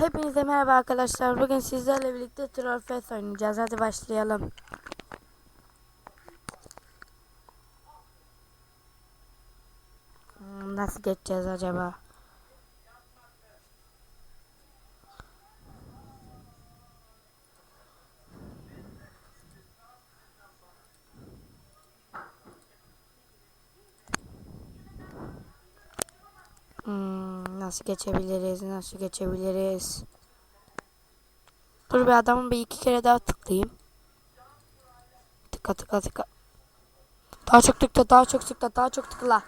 Hepinize merhaba arkadaşlar. Bugün sizlerle birlikte Trollfest oynayacağız. Hadi başlayalım. Hmm, Nasıl geçeceğiz acaba? Nasıl geçebiliriz? Nasıl geçebiliriz? Dur bir adamı bir iki kere daha tıklayayım. Tıka tıka tıka. Daha çok tıkla, daha çok tıkla, daha çok tıkla.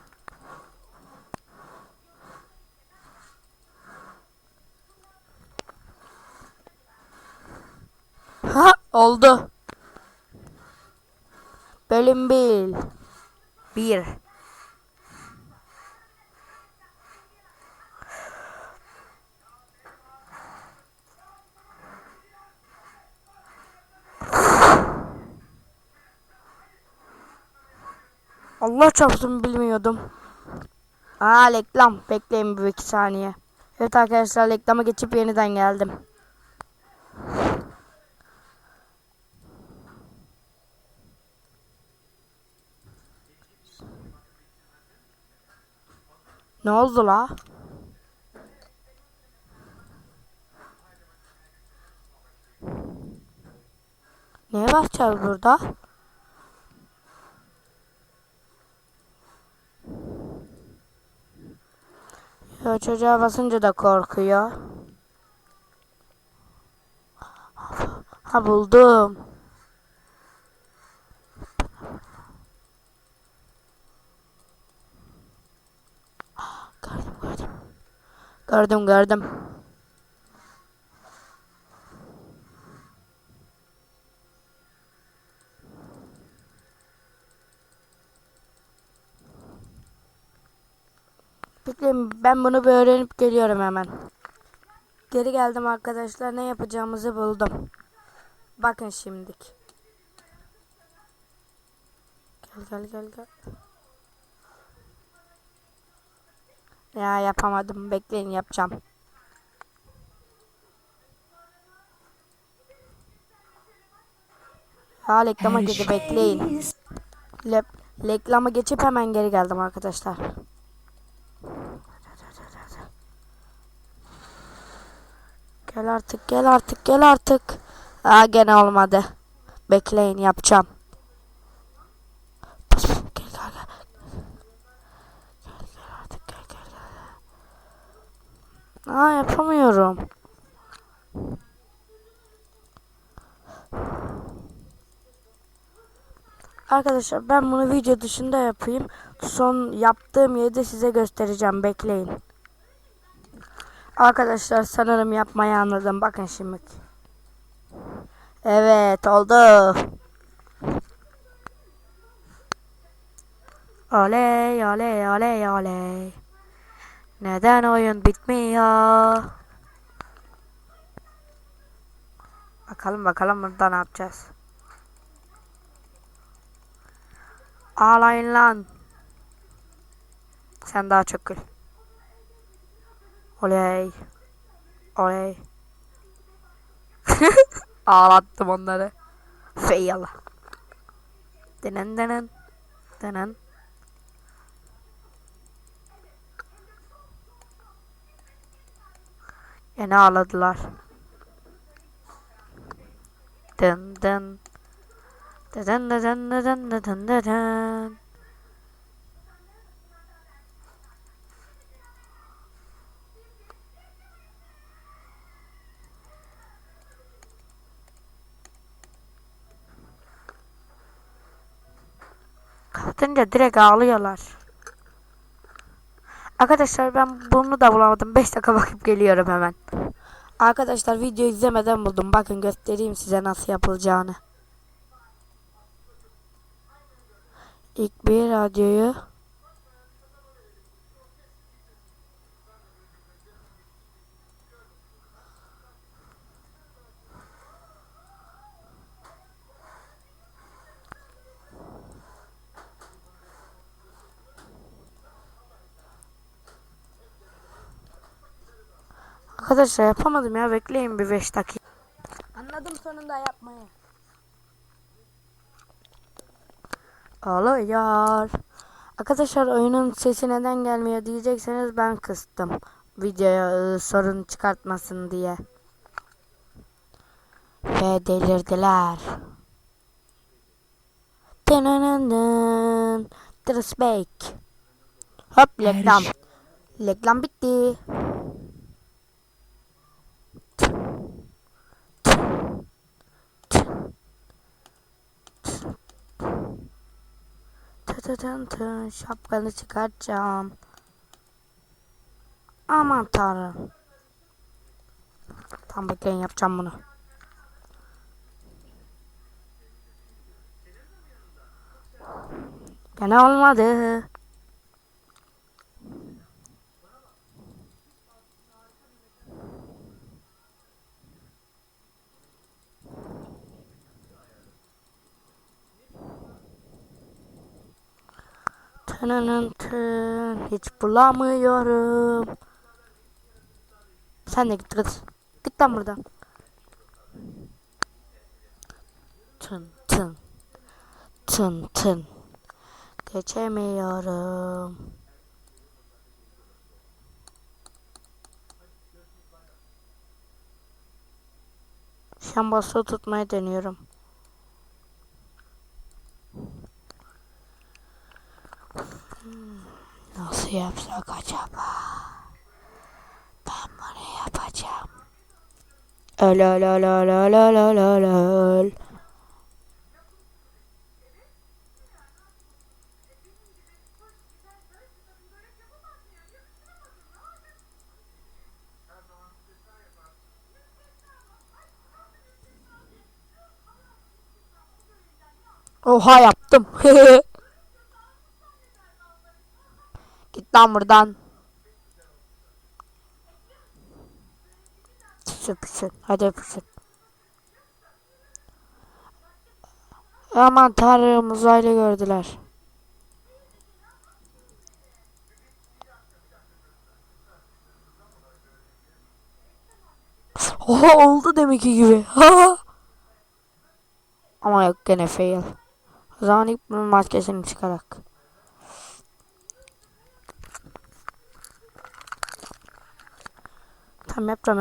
Ha oldu. Bölüm 1. 1. Allah çarpsın bilmiyordum. Aa reklam. Bekleyin bir iki saniye. Evet arkadaşlar reklama geçip yeniden geldim. Ne oldu la? Neye basacağız burada? Ya çocuğa basınca da korkuyor. Ha buldum. Gördüm gördüm. Gördüm gördüm. Bekleyin ben bunu bir öğrenip geliyorum hemen. Geri geldim arkadaşlar ne yapacağımızı buldum. Bakın şimdik. Gel gel gel gel. Ya yapamadım bekleyin yapacağım. Ya reklama girdi bekleyin. Le reklama geçip hemen geri geldim arkadaşlar. Gel artık gel artık gel artık. Aa gene olmadı. Bekleyin yapacağım. Gel. Aa yapamıyorum. Arkadaşlar ben bunu video dışında yapayım. Son yaptığım yeri de size göstereceğim. Bekleyin. Arkadaşlar sanırım yapmayı anladım. Bakın şimdi. Evet oldu. Oley oley oley oley. Neden oyun bitmiyor? Bakalım bakalım burada ne yapacağız. Ağlayın lan. Sen daha çok gül. Oley. Oley. Ağlattım onları. Fail. Denen denen. Denen. Yine ağladılar. Dın dın. Dın dın dın dın dın dın dın dın. Kapatınca direkt ağlıyorlar. Arkadaşlar ben bunu da bulamadım. 5 dakika bakıp geliyorum hemen. Arkadaşlar video izlemeden buldum. Bakın göstereyim size nasıl yapılacağını. İlk bir radyoyu Arkadaşlar yapamadım ya bekleyin bir 5 dakika. Anladım sonunda yapmayı. Oluyor. Arkadaşlar oyunun sesi neden gelmiyor diyecekseniz ben kıstım. Videoya ıı, sorun çıkartmasın diye. Ve delirdiler. Trisbek. Hop reklam. Reklam bitti. Tı tı tın tın. Şapkanı çıkartacağım. Aman tanrım. Tam bekleyin yapacağım bunu. Gene olmadı. Hiç bulamıyorum. Sen de git kız. Git lan buradan. Tın tın. Tın tın. Geçemiyorum. Basılı tutmayı deniyorum. Nasıl yapsak acaba? Ben bunu yapacağım. Öl öl öl öl öl öl öl öl öl. Oha yaptım. Git lan buradan. Süpürsün. Hadi öpüşün. Aman tanrım uzaylı gördüler. Oha oldu demek ki gibi. Ama yok gene fail. O zaman ilk maskesini çıkarak. thăm map rồi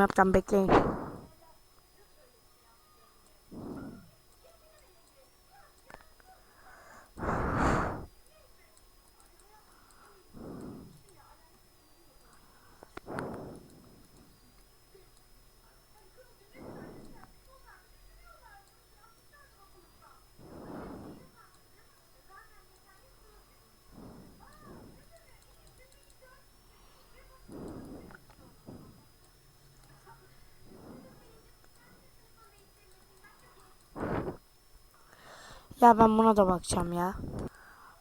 Ya ben buna da bakacağım ya.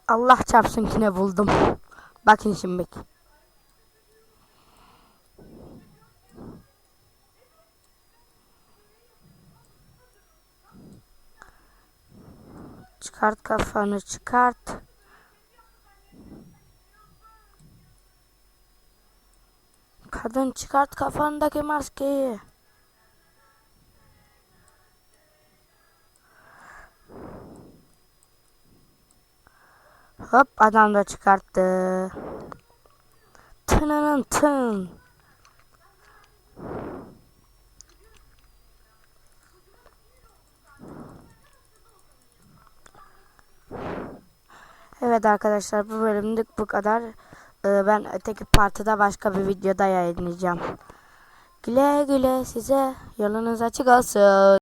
Allah çarpsın ki ne buldum. Bakın şimdi. Çıkart kafanı çıkart. Kadın çıkart kafandaki maskeyi. Hop adam da çıkarttı. Tınının tın. Evet arkadaşlar bu bölümlük bu kadar. Ee, ben öteki partide başka bir videoda yayınlayacağım. Güle güle size yolunuz açık olsun.